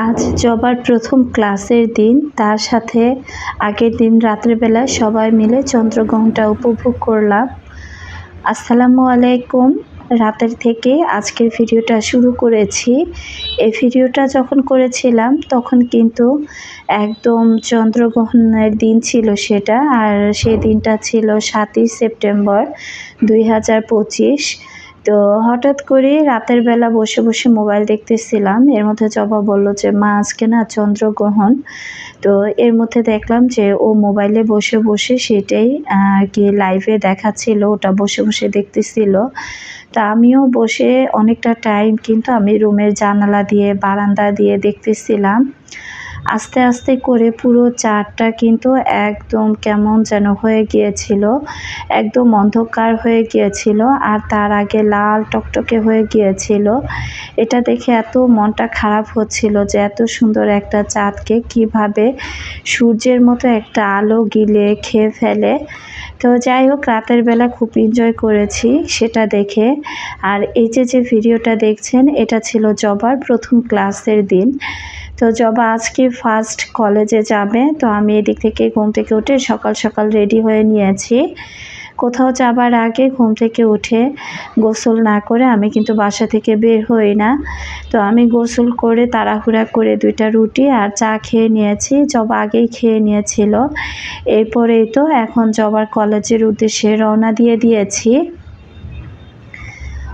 আজ জবার প্রথম ক্লাসের দিন। তার সাথে আগের দিন রাত্রেবেলা সবাই মিলে চন্দ্রগ্রহণটা উপভোগ করলাম। আসসালামু আলাইকুম। রাতের থেকে আজকের ভিডিওটা শুরু করেছি। এই ভিডিওটা যখন করেছিলাম, তখন কিন্তু একদম চন্দ্রগ্রহণের দিন ছিল সেটা। আর সেই দিনটা ছিল সাতই সেপ্টেম্বর দুই হাজার পঁচিশ। তো হঠাৎ করে রাতের বেলা বসে বসে মোবাইল দেখতেছিলাম। এর মধ্যে জবা বলল যে, মা, আজকে না চন্দ্রগ্রহণ। তো এর মধ্যে দেখলাম যে, ও মোবাইলে বসে বসে সেটাই আর কি লাইভে দেখাচ্ছিল, ওটা বসে বসে দেখতেছিল। তা আমিও বসে অনেকটা টাইম কিন্তু আমি রুমের জানালা দিয়ে, বারান্দা দিয়ে দেখতেছিলাম। আস্তে আস্তে করে পুরো চারটা কিন্তু একদম কেমন যেন হয়ে গিয়েছিল, একদম অন্ধকার হয়ে গিয়েছিল আর তার আগে লাল টকটকে হয়ে গিয়েছিল। এটা দেখে এত মনটা খারাপ হচ্ছিল যে এত সুন্দর একটা চাঁদকে কীভাবে সূর্যের মতো একটা আলো গিলে খেয়ে ফেলে। তো যাই হোক, রাতের বেলা খুব এনজয় করেছি সেটা দেখে। আর এই যে যে ভিডিওটা দেখছেন, এটা ছিল জবার প্রথম ক্লাসের দিন। তো জবা আজকে ফার্স্ট কলেজে যাবে, তো আমি এদিক থেকে ঘুম থেকে উঠে সকাল সকাল রেডি হয়ে নিয়েছি। কোথাও যাবার আগে ঘুম থেকে উঠে গোসল না করে আমি কিন্তু বাসা থেকে বের হই না। তো আমি গোসল করে তাড়াহুড়া করে দুইটা রুটি আর চা খেয়ে নিয়েছি, জবা আগেই খেয়ে নিয়েছিল। এরপরেই তো এখন জবার কলেজের উদ্দেশ্যে রওনা দিয়ে দিয়েছি।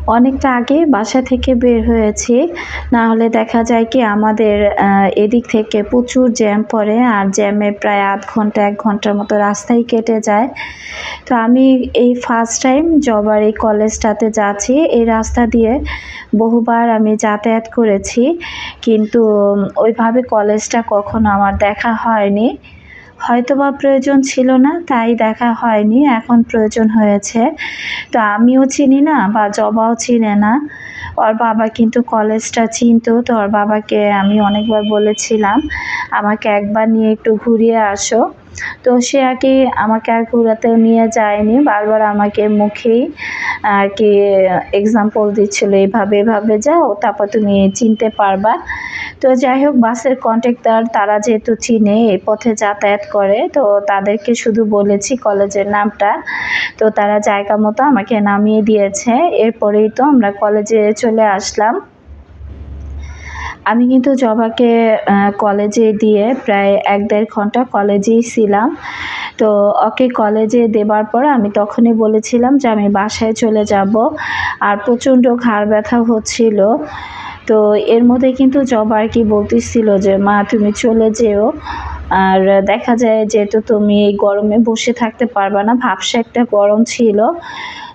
অনেকটা আগে বাসা থেকে বের হয়েছি। না হলে দেখা যায় কি আমাদের এদিক থেকে প্রচুর জ্যাম পড়ে, আর জ্যামে প্রায় আধ ঘণ্টা, এক ঘণ্টার মতো রাস্তায় কেটে যায়। তো আমি এই ফার্স্ট টাইম জবার এই কলেজটাতে যাচ্ছি। এই রাস্তা দিয়ে বহুবার আমি যাতায়াত করেছি। কিন্তু ওইভাবে কলেজটা কখনো আমার দেখা হয়নি। হয়তো বা প্রয়োজন ছিল না, তাই দেখা হয়নি, এখন প্রয়োজন হয়েছে। তো আমিও চিনি না বা জবাও চিনে না। ওর বাবা কিন্তু কলেজটা চিনতো, তো ওর বাবাকে আমি অনেকবার বলেছিলাম, আমাকে একবার নিয়ে একটু ঘুরিয়ে আসো। তো সে আর কি আমাকে আর ঘোরাতেও নিয়ে যায়নি, বারবার আমাকে মুখেই আর কি এক্সাম্পল দিচ্ছিল, এইভাবে, এভাবে যাও, তারপর তুমি চিনতে পারবা। তো যাই হোক, বাসের কন্ট্রাক্টর তারা যেহেতু চিনে এই পথে যাতায়াত করে, তো তাদেরকে শুধু বলেছি কলেজের নামটা। তো তারা জায়গা মতো আমাকে নামিয়ে দিয়েছে। এরপরেই তো আমরা কলেজে চলে আসলাম। আমি কিন্তু জবাকে কলেজে দিয়ে প্রায় এক দেড় ঘণ্টা কলেজেই ছিলাম। তো ওকে কলেজে দেবার পর আমি তখনই বলেছিলাম যে আমি বাসায় চলে যাব। আর প্রচণ্ড ঘাড় ব্যথা হচ্ছিল। তো এর মধ্যে কিন্তু জব আর কি বলতেছিল যে, মা, তুমি চলে যেও। আর দেখা যায় যেহেতু তুমি এই গরমে বসে থাকতে পারবা না, ভাবসা একটা গরম ছিল।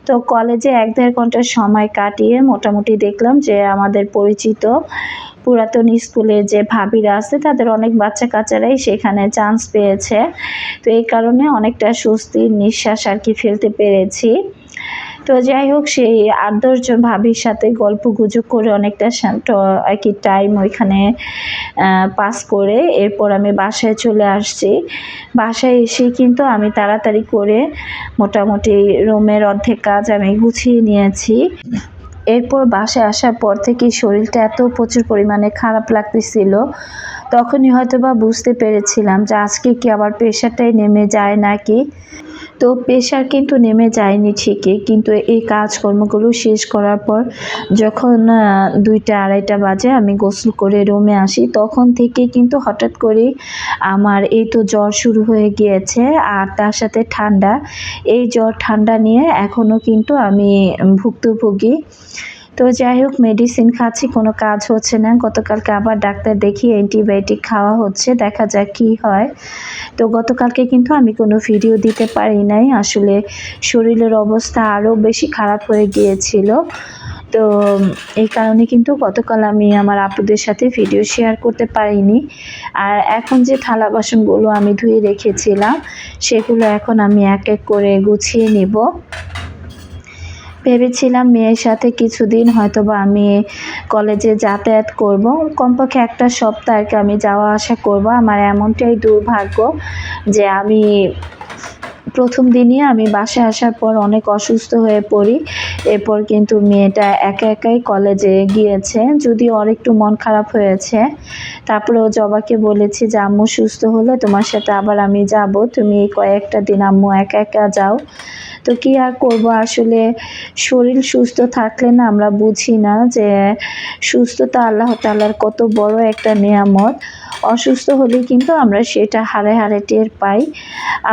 তো কলেজে এক দেড় ঘণ্টার সময় কাটিয়ে মোটামুটি দেখলাম যে, আমাদের পরিচিত পুরাতন স্কুলের যে ভাবিরা আছে, তাদের অনেক বাচ্চা কাচ্চারাই সেখানে চান্স পেয়েছে। তো এই কারণে অনেকটা স্বস্তির নিঃশ্বাস আর কি ফেলতে পেরেছি। তো যাই হোক, সেই আট দশজন ভাবির সাথে গল্প গুজব করে অনেকটা আর কি টাইম ওইখানে পাস করে এরপর আমি বাসায় চলে আসছি। বাসায় এসে কিন্তু আমি তাড়াতাড়ি করে মোটামুটি রুমের অর্ধেক কাজ আমি গুছিয়ে নিয়েছি। এরপর বাসায় আসার পর থেকে শরীরটা এত প্রচুর পরিমাণে খারাপ লাগতেছিল। তখনই হয়তো বা বুঝতে পেরেছিলাম যে আজকে কি আবার প্রেশারটাই নেমে যায় নাকি। তো প্রেশার কিন্তু নেমে যায়নি ঠিকই, কিন্তু এই কাজকর্মগুলো শেষ করার পর যখন দুইটা আড়াইটা বাজে আমি গোসল করে রুমে আসি, তখন থেকে কিন্তু হঠাৎ করে আমার এই তো জ্বর শুরু হয়ে গিয়েছে আর তার সাথে ঠান্ডা। এই জ্বর ঠান্ডা নিয়ে এখনও কিন্তু আমি ভুক্তভোগী। তো যাই হোক মেডিসিন খাচ্ছি, কোনো কাজ হচ্ছে না। গতকালকে আবার ডাক্তার দেখি অ্যান্টিবায়োটিক খাওয়া হচ্ছে, দেখা যাক কি হয়। তো গতকালকে কিন্তু আমি কোনো ভিডিও দিতে পারি নাই। আসলে শরীরের অবস্থা আরও বেশি খারাপ হয়ে গিয়েছিল। তো এই কারণে কিন্তু গতকাল আমি আমার আপুদের সাথে ভিডিও শেয়ার করতে পারিনি। আর এখন যে থালা বাসনগুলো আমি ধুয়ে রেখেছিলাম, সেগুলো এখন আমি এক এক করে গুছিয়ে নিব। ভেবেছিলাম মেয়ের সাথে কিছুদিন হয়তো বা আমি কলেজে যাতায়াত করব। কমপক্ষে একটা সপ্তাহ আর কি আমি যাওয়া আসা করব। আমার এমনটাই দুর্ভাগ্য যে আমি প্রথম দিনই আমি বাসায় আসার পর অনেক অসুস্থ হয়ে পড়ি। এরপর কিন্তু মেয়েটা একা একাই কলেজে গিয়েছে। যদি ওর একটু মন খারাপ হয়েছে। তারপরে ও জবাকে বলেছি যে, আম্মু সুস্থ হলে, তোমার সাথে আবার আমি যাব। তুমি কয়েকটা দিন আম্মু একা একা যাও। তো কি আর করব? আসলে শরীর সুস্থ থাকলে না আমরা বুঝি না যে, সুস্থতা আল্লাহ তাআলার কত বড় একটা নিয়ামত। অসুস্থ হলে কিন্তু আমরা সেটা হারে হারে টের পাই।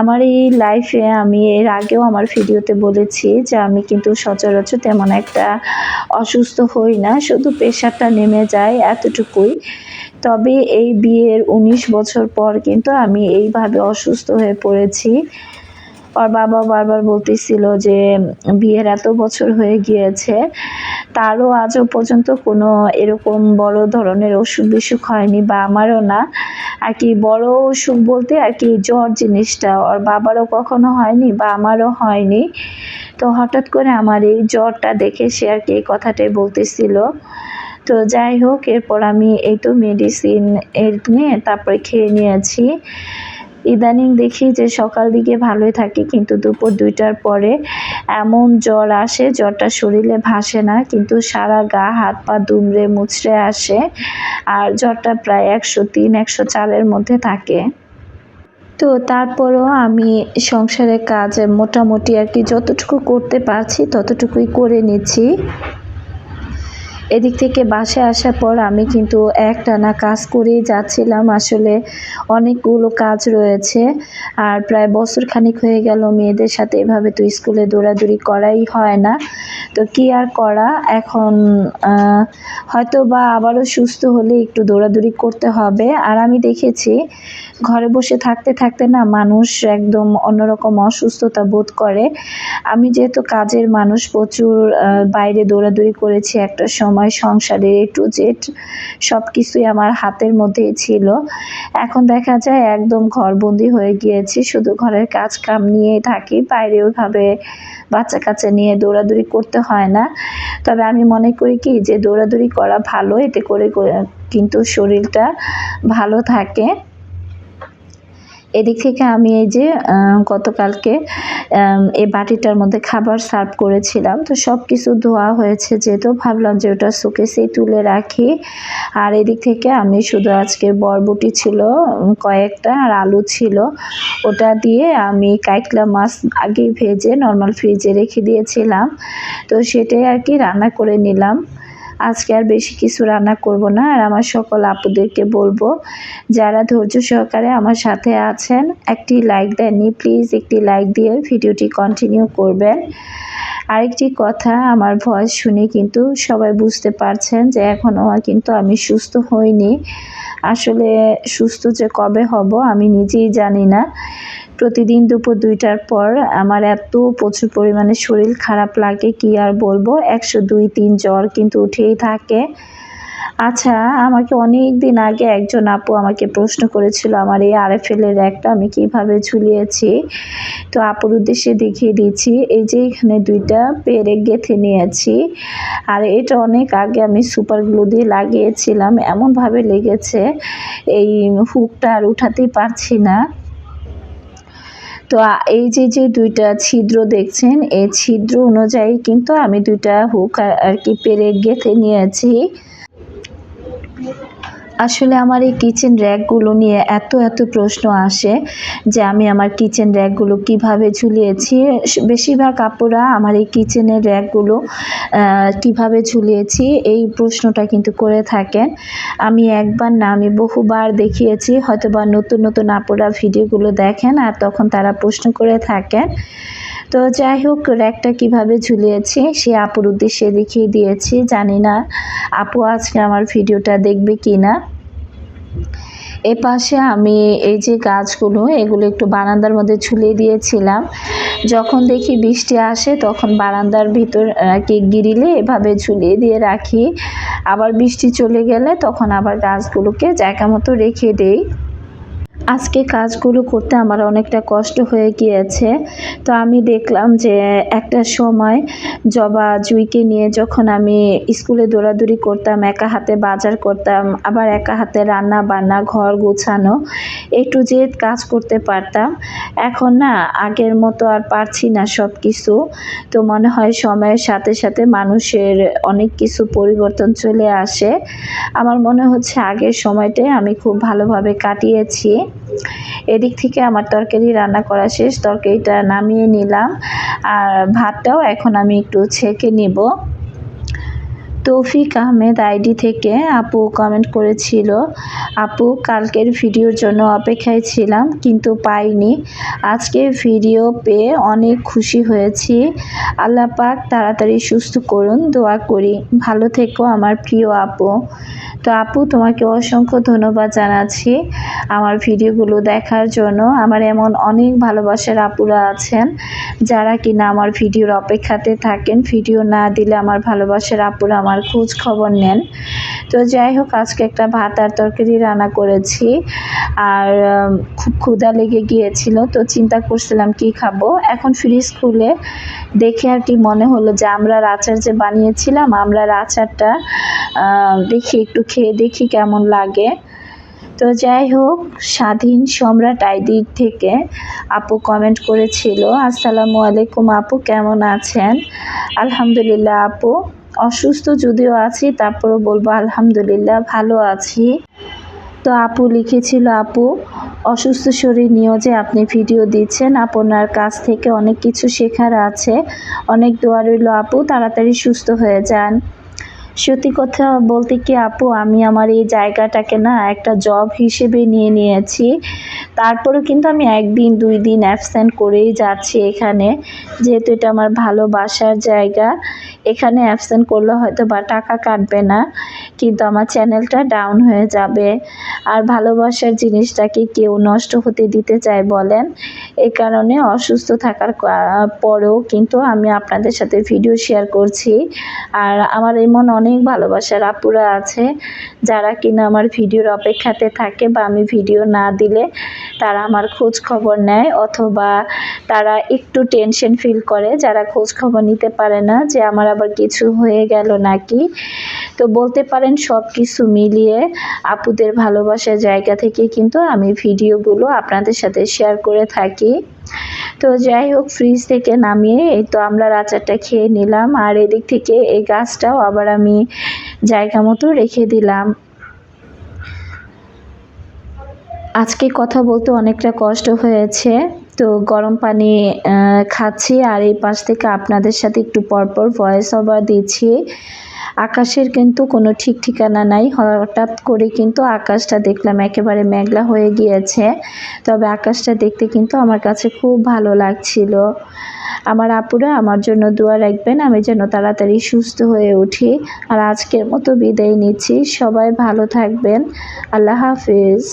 আমার এই লাইফে আমি এর আগেও আমার ভিডিওতে বলেছি যে আমি কিন্তু সচরাচর তেমন একটা অসুস্থ হই না, শুধু প্রেশারটা নেমে যায় এতটুকুই। তবে এই বিয়ের উনিশ বছর পর কিন্তু আমি এইভাবে অসুস্থ হয়ে পড়েছি। ওর বাবা বারবার বলতেছিল যে, বিয়ের এত বছর হয়ে গিয়েছে, তারও আজও পর্যন্ত কোনো এরকম বড় ধরনের অসুখ বিসুখ হয়নি বা আমারও না। আর কি বড় অসুখ বলতে আর কি জ্বর জিনিসটা, ওর বাবারও কখনো হয়নি বা আমারও হয়নি। তো হঠাৎ করে আমার এই জ্বরটা দেখে সে আর কি এই কথাটাই বলতেছিল। তো যাই হোক, এরপর আমি এই তো মেডিসিন এর নিয়ে তারপরে খেয়ে নিয়েছি। ইদানিং দেখি যে সকাল দিকে ভালোই থাকি, কিন্তু দুপুর দুইটার পরে এমন জ্বর আসে, জ্বরটা শরীরে ভাসে না, কিন্তু সারা গা, হাত পা দুমড়ে মুচড়ে আসে আর জ্বরটা প্রায় একশো তিন, একশো চারের মধ্যে থাকে। তো তারপরও আমি সংসারের কাজ মোটামুটি আর কি যতটুকু করতে পারছি ততটুকুই করে নিচ্ছি। এদিক থেকে বাসায় আসার পর আমি কিন্তু একটানা কাজ করেই যাচ্ছিলাম। আসলে অনেকগুলো কাজ রয়েছে আর প্রায় বছর খানিক হয়ে গেল মেয়েদের সাথে এভাবে তো স্কুলে দৌড়াদৌড়ি করাই হয় না। তো কি আর করা? এখন হয়তো বা আবারও সুস্থ হলে একটু দৌড়াদৌড়ি করতে হবে। আর আমি দেখেছি, ঘরে বসে থাকতে থাকতে না মানুষ একদম অন্যরকম অসুস্থতা বোধ করে। আমি যেহেতু কাজের মানুষ, প্রচুর বাইরে দৌড়াদৌড়ি করেছি একটা সময়। সংসারের এ টু জেড সব কিছুই আমার হাতের মধ্যেই ছিল। এখন দেখা যায় একদম ঘরবন্দি হয়ে গিয়েছি, শুধু ঘরের কাজ কাম নিয়েই থাকি, বাইরে ওইভাবে বাচ্চা কাচ্চা নিয়ে দৌড়াদৌড়ি করতে হয় না। তবে আমি মনে করি কি যে দৌড়াদৌড়ি করা ভালো, এতে করে কিন্তু শরীরটা ভালো থাকে। এদিক থেকে আমি এই যে গতকালকে এই বাটিটার মধ্যে খাবার সার্ভ করেছিলাম। তো সব কিছু ধোয়া হয়েছে যেহেতু, ভাবলাম যে ওটা শোকেসেই তুলে রাখি। আর এদিক থেকে আমি শুধু আজকে বরবটি ছিল কয়েকটা, আর আলু ছিল। ওটা দিয়ে আমি কাইকলা মাছ আগেই ভেজে নর্মাল ফ্রিজে রেখে দিয়েছিলাম। তো সেটাই আর কি রান্না করে নিলাম। আজকে আর বেশি কিছু রান্না করব না। আর আমার সকল আপুদেরকে বলব, যারা ধৈর্য সহকারে আমার সাথে আছেন, একটি লাইক দেননি প্লিজ একটি লাইক দিয়ে ভিডিওটি কন্টিনিউ করবেন। আরেকটি কথা, আমার ভয়েস শুনে কিন্তু সবাই বুঝতে পারছেন যে এখনও কিন্তু আমি সুস্থ হইনি। আসলে সুস্থ যে কবে হব, আমি নিজেই জানি না। প্রতিদিন দুপুর দুইটার পর আমার এত প্রচুর পরিমাণে শরীর খারাপ লাগে, কি আর বলব? একশো দুই, তিন জ্বর কিন্তু উঠেই থাকে। আচ্ছা আমাকে অনেক দিন আগে একজন আপু আমাকে প্রশ্ন করেছিল, আমার এই আর এফ আরএফএলের একটা আমি কীভাবে ঝুলিয়েছি? তো আপুর উদ্দেশ্যে দেখিয়ে দিচ্ছি, এই যে এখানে দুইটা পেরে গেঁথে নিয়েছি, আর এটা অনেক আগে আমি সুপার গ্লু দিয়ে লাগিয়েছিলাম, এমনভাবে লেগেছে, এই হুকটা আর উঠাতেই পারছি না। তো এই যে যে দুইটা ছিদ্র দেখছেন, এই ছিদ্র অনুযায়ী কিন্তু আমি দুইটা হুক আর কি পেরে গেঁথে নিয়েছি। আসলে আমার এই কিচেন র্যাকগুলো নিয়ে এত এত প্রশ্ন আসে যে আমি আমার কিচেন র্যাকগুলো কীভাবে ঝুলিয়েছি। বেশিরভাগ আপুরা আমার এই কিচেনের র্যাকগুলো কীভাবে ঝুলিয়েছি এই প্রশ্নটা কিন্তু করে থাকেন। আমি একবার না, আমি বহুবার দেখিয়েছি হয়তো বা নতুন নতুন আপুরা ভিডিওগুলো দেখেন আর তখন তারা প্রশ্ন করে থাকেন। তো যাই হোক, র্যাকটা কীভাবে ঝুলিয়েছি সে আপুর উদ্দেশ্যে দেখিয়ে দিয়েছি। জানি না আপু আজকে আমার ভিডিওটা দেখবে কি না এ পাশে আমি এই যে গাছগুলো, এগুলো একটু বারান্দার মধ্যে ঝুলিয়ে দিয়েছিলাম। যখন দেখি বৃষ্টি আসে, তখন বারান্দার ভিতর কি গিরিলে এভাবে ঝুলিয়ে দিয়ে রাখি। আবার বৃষ্টি চলে গেলে তখন আবার গাছগুলোকে জায়গা মতো রেখে দেই। আজকে কাজগুলো করতে আমার অনেকটা কষ্ট হয়ে গিয়েছে। তো আমি দেখলাম যে একটা সময় জবা জুইকে নিয়ে যখন আমি স্কুলে দৌড়াদৌড়ি করতাম, একা হাতে বাজার করতাম, আবার একা হাতে রান্না বান্না, ঘর গোছানো একটু যে কাজ করতে পারতাম। এখন না, আগের মতো আর পারছি না সব কিছু তো মনে হয় সময়ের সাথে সাথে মানুষের অনেক কিছু পরিবর্তন চলে আসে। আমার মনে হচ্ছে আগের সময়টাই আমি খুব ভালোভাবে কাটিয়েছি। এদিক থেকে আমার তরকারি রান্না করা শেষ, তরকারিটা নামিয়ে নিলাম। আর ভাতটাও এখন আমি একটু ছেঁকে নিব। তৌফিক আহমেদ আইডি থেকে আপু কমেন্ট করেছিল, আপু, কালকের ভিডিওর জন্য অপেক্ষায় ছিলাম, কিন্তু পাইনি। আজকে ভিডিও পেয়ে অনেক খুশি হয়েছি। আল্লাহ পাক তাড়াতাড়ি সুস্থ করুন, দোয়া করি। ভালো থেকো আমার প্রিয় আপু। তো আপু, তোমাকে অসংখ্য ধন্যবাদ জানাচ্ছি আমার ভিডিওগুলো দেখার জন্য। আমার এমন অনেক ভালোবাসার আপুরা আছেন যারা কিনা আমার ভিডিওর অপেক্ষাতে থাকেন। ভিডিও না দিলে আমার ভালোবাসার আপুরা আমার খোঁজ খবর নেন। তো যাই হোক, আজকে একটা ভাত আর তরকারি রান্না করেছি। আর খুব ক্ষুধা লেগে গিয়েছিল, তো চিন্তা করছিলাম কি খাব। এখন ফ্রিজ খুলে দেখে আর কি মনে হলো যে আমরা আচার যে বানিয়েছিলাম, আমরা আচারটা দেখি একটু খেয়ে দেখি কেমন লাগে। তো যাই হোক, স্বাধীন সম্রাট আইডির থেকে আপু কমেন্ট করেছিল, আসসালামু আলাইকুম আপু, কেমন আছেন? আলহামদুলিল্লাহ আপু। অসুস্থ যদিও আছি, তারপরও বলব আলহামদুলিল্লাহ ভালো আছি। তো আপু লিখেছিল, আপু, অসুস্থ শরীর নিয়েও যে আপনি ভিডিও দিচ্ছেন, আপনার কাছ থেকে অনেক কিছু শেখার আছে। অনেক দোয়া রইল আপু, তাড়াতাড়ি সুস্থ হয়ে যান। সত্যি কথা বলতে কি আপু, আমি আমার এই জায়গাটাকে না একটা জব হিসেবে নিয়ে নিয়েছি। তারপরেও কিন্তু আমি একদিন, দুই দিন অ্যাবসেন্ট করেই যাচ্ছি এখানে। যেহেতু এটা আমার ভালোবাসার জায়গা, এখানে অ্যাবসেন্ট করলে হয়তো বা টাকা কাটবে না, কিন্তু আমার চ্যানেলটা ডাউন হয়ে যাবে। আর ভালোবাসার জিনিসটাকে কেউ নষ্ট হতে দিতে চায় বলেন এই কারণে অসুস্থ থাকার পরেও কিন্তু আমি আপনাদের সাথে ভিডিও শেয়ার করছি। আর আমার এমন অনেক ভালোবাসার আপুরা আছে, যারা কিনা আমার ভিডিওর অপেক্ষাতে থাকে বা আমি ভিডিও না দিলে তারা আমার খোঁজ খবর নেয় অথবা তারা একটু টেনশন ফিল করে যারা খোঁজ খবর নিতে পারে না যে আমার আবার কিছু হয়ে গেল নাকি। তো বলতে পারেন সব কিছু মিলিয়ে আপুদের ভালোবাসার জায়গা থেকে কিন্তু আমি ভিডিওগুলো আপনাদের সাথে শেয়ার করে থাকি। তো যাই হোক ফ্রিজ থেকে নামিয়ে এই তো আমরা আচারটা খেয়ে নিলাম। আর এদিক থেকে এই গাছটাও আবার আমি জায়গা মতো রেখে দিলাম। আজকে কথা বলতে অনেকটা কষ্ট হয়েছে। তো গরম পানি খাচ্ছি। আর এই পাশ থেকে আপনাদের সাথে একটু পরপর ভয়েস ওভার দিচ্ছি। আকাশের কিন্তু কোনো ঠিক ঠিকানা নাই। হঠাৎ করে কিন্তু আকাশটা দেখলাম, একেবারে মেঘলা হয়ে গিয়েছে। তবে আকাশটা দেখতে কিন্তু আমার কাছে খুব ভালো লাগছিল। আমার আপুরা আমার জন্য দোয়া রাখবেন, আমি যেন তাড়াতাড়ি সুস্থ হয়ে উঠি। আর আজকের মতো বিদায় নিচ্ছি। সবাই ভালো থাকবেন। আল্লাহ হাফিজ।